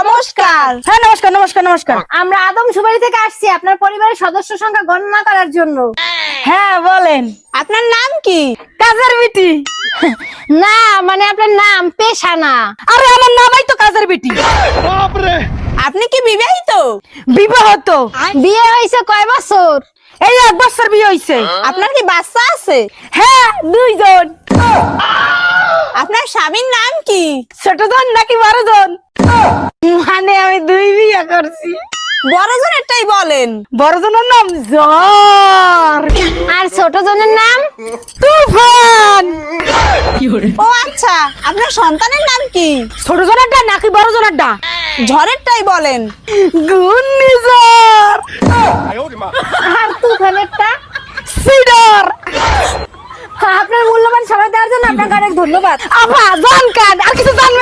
নমস্কার। হ্যাঁ নমস্কার নমস্কার নমস্কার। আমরা আদম সুবাড়ি থেকে আসছি আপনার পরিবারের সদস্য সংখ্যা গণনা করার জন্য। হ্যাঁ বলেন। আপনার নাম কি? কাজের বিটি। না মানে আপনার নাম পেশা না আরে আমার নামই তো কাজের বিটি। আপনি কি বিবাহিত? বিবাহ তো। বিয়ে হয়েছে কয় বছর? এই এক বছর বিয়ে হইছে। আপনার কি বাচ্চা আছে? হ্যাঁ দুইজন। আপনার স্বামীর নাম কি? ছোট জন নাকি বড় জন? আমি দুই বিয়ে করছি। বড় জনেরটাই বলেন। বড়জনের নাম জ্বর। আর ছোট জনের নাম? তুফান। ও আচ্ছা আপনার সন্তানের নাম কি? ছোট জনেরটা নাকি বড় জনেরটা ঝড়েরটাই বলেন। ঘূর্ণিঝড়। আর তুফানেরটা সিডর। আপনার মূল্যবান সময় দেওয়ার জন্য আপনাকে অনেক ধন্যবাদ। আপা জান কান আর কিছু জান